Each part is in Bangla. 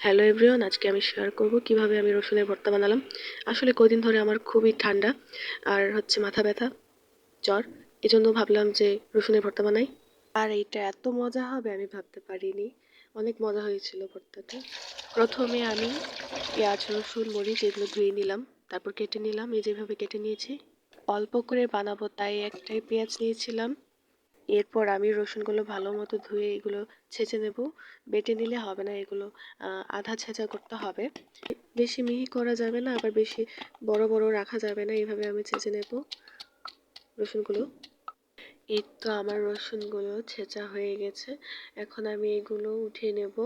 হ্যালো এভরিওয়ান আজকে আমি শেয়ার করব কীভাবে আমি রসুনের ভর্তা বানালাম। আসলে কদিন ধরে আমার খুবই ঠান্ডা আর হচ্ছে মাথা ব্যথা, জ্বর। এজন্য ভাবলাম যে রসুনের ভর্তা বানাই। আর এইটা এত মজা হবে আমি ভাবতে পারিনি। অনেক মজা হয়েছিল ভর্তাটা। প্রথমে আমি পেঁয়াজ, রসুন, মরিচ এগুলো ধুয়ে নিলাম, তারপর কেটে নিলাম। এই যেভাবে কেটে নিয়েছি, অল্প করে বানাবো তাই একটাই পেঁয়াজ নিয়েছিলাম। এরপর আমি রসুনগুলো ভালো মতো ধুয়ে এগুলো ছেঁচে নেব। বেটে নিলে হবে না এগুলো আধা ছেঁচা করতে হবে। বেশি মিহি করা যাবে না, আবার বেশি বড় বড় রাখা যাবে না, এইভাবে আমি ছেঁচে নেব রসুনগুলো। এই তো আমার রসুনগুলো ছেঁচা হয়ে গেছে। এখন আমি এগুলো উঠিয়ে নেব।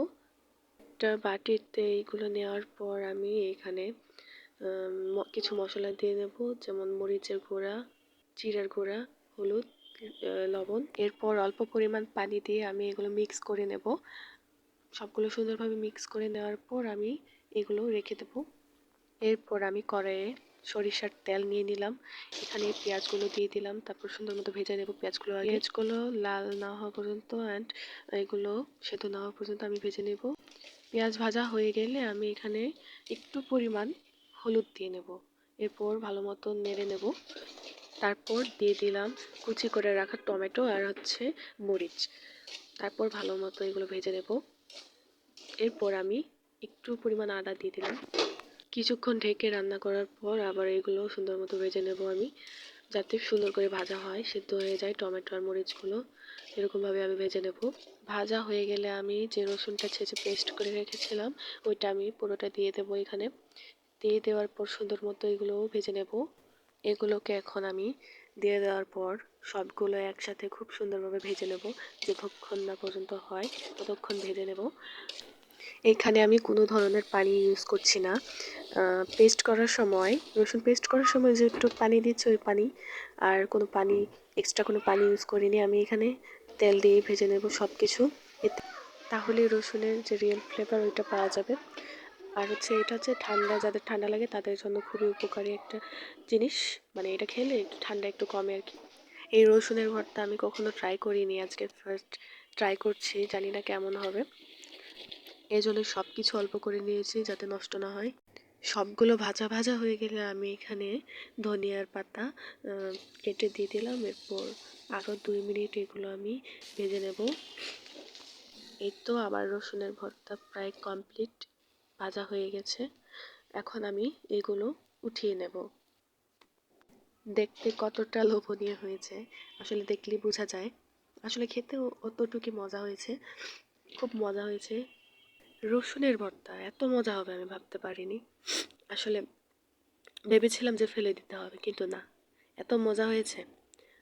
একটা বাটিতে এইগুলো নেওয়ার পর আমি এখানে কিছু মশলা দিয়ে নেব, যেমন মরিচের গুঁড়া, জিরার গুঁড়া, হলুদ। লবণ। এরপর অল্প পরিমাণ পানি দিয়ে আমি এগুলো মিক্স করে নেব। সবগুলো সুন্দরভাবে মিক্স করে নেওয়ার পর আমি এগুলো রেখে দেব। এরপর আমি কড়াইয়ে সরিষার তেল নিয়ে নিলাম। এখানে পেঁয়াজগুলো দিয়ে দিলাম, তারপর সুন্দর মতো ভেজে নেব পেঁয়াজগুলো পেঁয়াজগুলো লাল না হওয়া পর্যন্ত অ্যান্ড এগুলো সেদ্ধ না হওয়া পর্যন্ত আমি ভেজে নেব। পেঁয়াজ ভাজা হয়ে গেলে আমি এখানে একটু পরিমাণ হলুদ দিয়ে নেব। এরপর ভালো মতো নেড়ে নেব। তারপর দিয়ে দিলাম কুচি করে রাখা টমেটো আর হচ্ছে মরিচ। তারপর ভালো মতো এগুলো ভেজে নেব। এরপর আমি একটু পরিমাণ আদা দিয়ে দিলাম। কিছুক্ষণ ঢেকে রান্না করার পর আবার এগুলো সুন্দর মতো ভেজে নেব আমি, যাতে সুন্দর করে ভাজা হয়, সেদ্ধ হয়ে যায় টমেটো আর মরিচগুলো। এরকমভাবে আমি ভেজে নেব। ভাজা হয়ে গেলে আমি যে রসুনটা ছেঁচে পেস্ট করে রেখেছিলাম, ওইটা আমি পুরোটা দিয়ে দেবো এখানে। দিয়ে দেওয়ার পর সুন্দর মতো এগুলোও ভেজে নেব। এগুলোকে এখন আমি দিয়ে দেওয়ার পর সবগুলো একসাথে খুব সুন্দরভাবে ভেজে নেব, যতক্ষণ না পর্যন্ত হয় ততক্ষণ ভেজে নেব। এখানে আমি কোনো ধরনের পানি ইউজ করছি না। পেস্ট করার সময়, রসুন পেস্ট করার সময় যে একটু পানি দিচ্ছি ওই পানি, আর কোনো পানি এক্সট্রা কোনো পানি ইউজ করিনি আমি এখানে তেল দিয়ে ভেজে নেব সব কিছু তাহলে রসুনের যে রিয়েল ফ্লেভার ওইটা পাওয়া যাবে। আর হচ্ছে এটা হচ্ছে ঠান্ডা, যাদের ঠান্ডা লাগে তাদের জন্য খুবই উপকারী একটা জিনিস। মানে এটা খেলে একটু ঠান্ডা একটু কমে আর কি। এই রসুনের ভর্তা আমি কখনো ট্রাই করিনি আজকে। ফার্স্ট ট্রাই করছি, জানি না কেমন হবে। এই জন্য সব কিছু অল্প করে নিয়েছি যাতে নষ্ট না হয়। সবগুলো ভাজা ভাজা হয়ে গেলে আমি এখানে ধনিয়ার পাতা কেটে দিয়ে দিলাম। এরপর আরও দুই মিনিট এগুলো আমি ভেজে নেব। এই তো আমার রসুনের ভর্তা প্রায় কমপ্লিট ভাজা হয়ে গেছে। এখন আমি এগুলো উঠিয়ে নেব। দেখতে কতটা লোভনীয় হয়েছে। আসলে দেখলেই বোঝা যায়। আসলে খেতেও অতটুকু মজা হয়েছে। খুব মজা হয়েছে। রসুনের ভর্তা, এত মজা হবে আমি ভাবতে পারিনি। আসলে ভেবেছিলাম যে ফেলে দিতে হবে, কিন্তু না। এত মজা হয়েছে।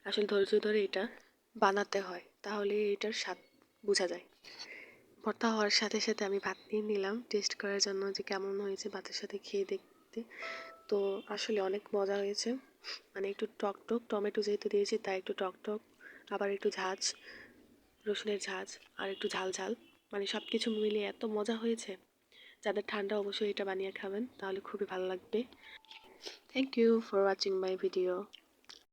আসলে ধৈর্য ধরে এটা বানাতে হয়, তাহলে এটার স্বাদ বোঝা যায়। ভর্তা হওয়ার সাথে সাথে আমি ভাত নিয়ে নিলাম। টেস্ট করার জন্য যে কেমন হয়েছে ভাতের সাথে খেয়ে দেখতে। তো আসলে অনেক মজা হয়েছে। মানে একটু টক টক, টমেটো যেহেতু দিয়েছি তাই একটু টক টক, আবার একটু ঝাঁজ, রসুনের ঝাঁজ আর একটু ঝাল ঝাল। মানে সব কিছু মিলিয়ে এত মজা হয়েছে। যাদের ঠান্ডা অবশ্যই এটা বানিয়ে খাবেন, তাহলে খুবই ভালো লাগবে। Thank you for watching my video